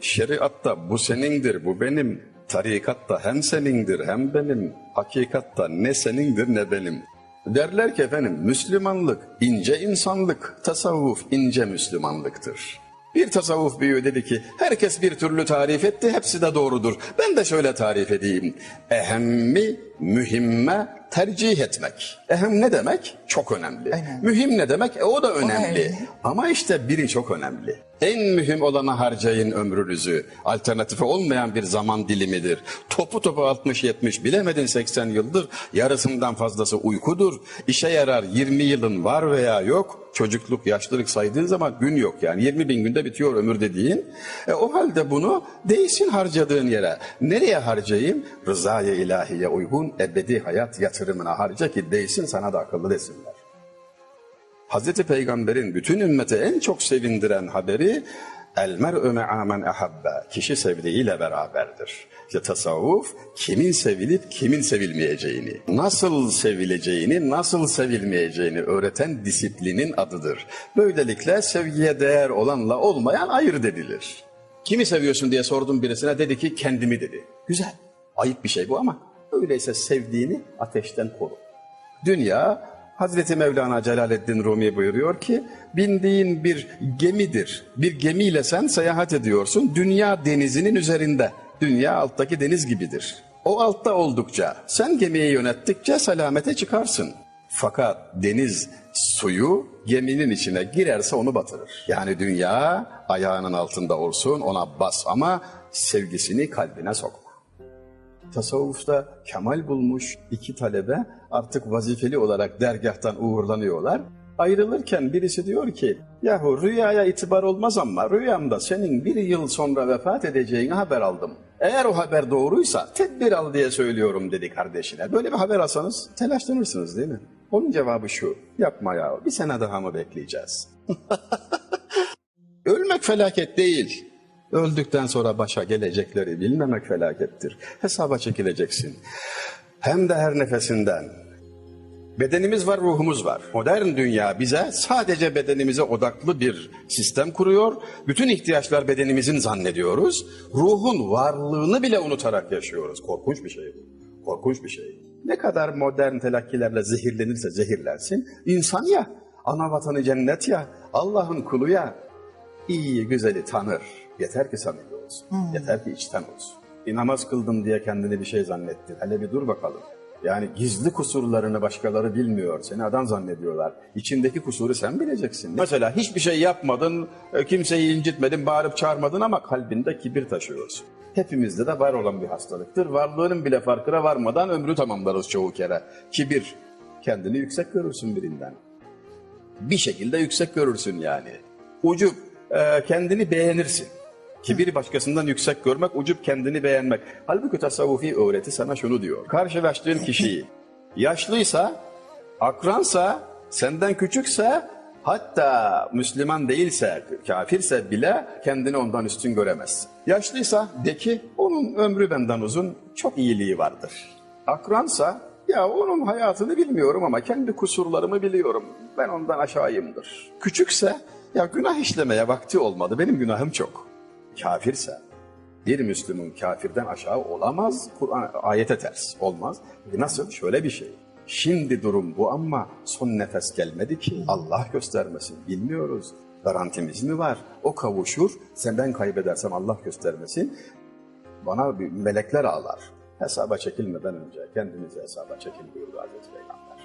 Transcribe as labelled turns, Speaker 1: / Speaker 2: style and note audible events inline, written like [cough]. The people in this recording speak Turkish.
Speaker 1: Şeriatta bu senindir, bu benim. Tarikatta hem senindir hem benim. Hakikatta ne senindir ne benim. Derler ki efendim Müslümanlık ince insanlık, tasavvuf ince Müslümanlıktır. Bir tasavvuf büyüğü dedi ki herkes bir türlü tarif etti hepsi de doğrudur. Ben de şöyle tarif edeyim. Ehemmi mühimme tercih etmek. Ehem ne demek? Çok önemli. Mühim ne demek? E, o da önemli.
Speaker 2: önemli.
Speaker 1: Ama işte biri çok önemli. En mühim olana harcayın ömrünüzü. Alternatifi olmayan bir zaman dilimidir. Topu topu 60-70 bilemedin 80 yıldır. Yarısından fazlası uykudur. İşe yarar 20 yılın var veya yok. Çocukluk, yaşlılık saydığın zaman gün yok yani. 20 bin günde bitiyor ömür dediğin. E, o halde bunu değsin harcadığın yere. Nereye harcayayım? Rızaya ilahiye uygun ebedi hayat yatırımına harca ki değsin sana da akıllı desinler. Hazreti Peygamber'in bütün ümmete en çok sevindiren haberi El mer'ü me'a men ahabbe. Kişi sevdiğiyle beraberdir. İşte tasavvuf kimin sevilip kimin sevilmeyeceğini, nasıl sevileceğini, nasıl sevilmeyeceğini öğreten disiplinin adıdır. Böylelikle sevgiye değer olanla olmayan ayırt edilir. Kimi seviyorsun diye sordum birisine dedi ki kendimi dedi. Güzel. Ayıp bir şey bu ama öyleyse sevdiğini ateşten koru. Dünya Hazreti Mevlana Celaleddin Rumi buyuruyor ki bindiğin bir gemidir. Bir gemiyle sen seyahat ediyorsun dünya denizinin üzerinde. Dünya alttaki deniz gibidir. O altta oldukça sen gemiyi yönettikçe selamete çıkarsın. Fakat deniz suyu geminin içine girerse onu batırır. Yani dünya ayağının altında olsun ona bas ama sevgisini kalbine sokma. Tasavvufta kemal bulmuş iki talebe artık vazifeli olarak dergahtan uğurlanıyorlar. Ayrılırken birisi diyor ki, yahu rüyaya itibar olmaz ama rüyamda senin bir yıl sonra vefat edeceğini haber aldım. Eğer o haber doğruysa tedbir al diye söylüyorum dedi kardeşine. Böyle bir haber alsanız telaşlanırsınız değil mi? Onun cevabı şu, yapma ya bir sene daha mı bekleyeceğiz? [laughs] Ölmek felaket değil. Öldükten sonra başa gelecekleri bilmemek felakettir. Hesaba çekileceksin. Hem de her nefesinden. Bedenimiz var, ruhumuz var. Modern dünya bize sadece bedenimize odaklı bir sistem kuruyor. Bütün ihtiyaçlar bedenimizin zannediyoruz. Ruhun varlığını bile unutarak yaşıyoruz. Korkunç bir şey bu. Korkunç bir şey. Ne kadar modern telakkilerle zehirlenirse zehirlensin. İnsan ya, ana vatanı cennet ya, Allah'ın kulu ya. İyi güzeli tanır. Yeter ki samimi olsun. Yeter ki içten olsun. Bir namaz kıldım diye kendini bir şey zannettin. Hele bir dur bakalım. Yani gizli kusurlarını başkaları bilmiyor. Seni adam zannediyorlar. İçindeki kusuru sen bileceksin. Mesela hiçbir şey yapmadın, e, kimseyi incitmedin, bağırıp çağırmadın ama kalbinde kibir taşıyorsun. Hepimizde de var olan bir hastalıktır. Varlığının bile farkına varmadan ömrü tamamlarız çoğu kere. Kibir. Kendini yüksek görürsün birinden. Bir şekilde yüksek görürsün yani. Ucup e, kendini beğenirsin. Kibiri başkasından yüksek görmek, ucup kendini beğenmek. Halbuki tasavvufi öğreti sana şunu diyor. Karşılaştığın kişiyi yaşlıysa, akransa, senden küçükse, hatta Müslüman değilse, kafirse bile kendini ondan üstün göremezsin. Yaşlıysa de ki onun ömrü benden uzun, çok iyiliği vardır. Akransa ya onun hayatını bilmiyorum ama kendi kusurlarımı biliyorum. Ben ondan aşağıyımdır. Küçükse ya günah işlemeye vakti olmadı. Benim günahım çok. Kafirse bir Müslümün kafirden aşağı olamaz. Kur'an ayete ters olmaz. E Nasıl? Şöyle bir şey. Şimdi durum bu ama son nefes gelmedi ki. Allah göstermesin. Bilmiyoruz. Garantimiz mi var? O kavuşur. Sen ben kaybedersem Allah göstermesin. Bana bir melekler ağlar. Hesaba çekilmeden önce kendinizi hesaba çekin buyurdu Hazreti Peygamber.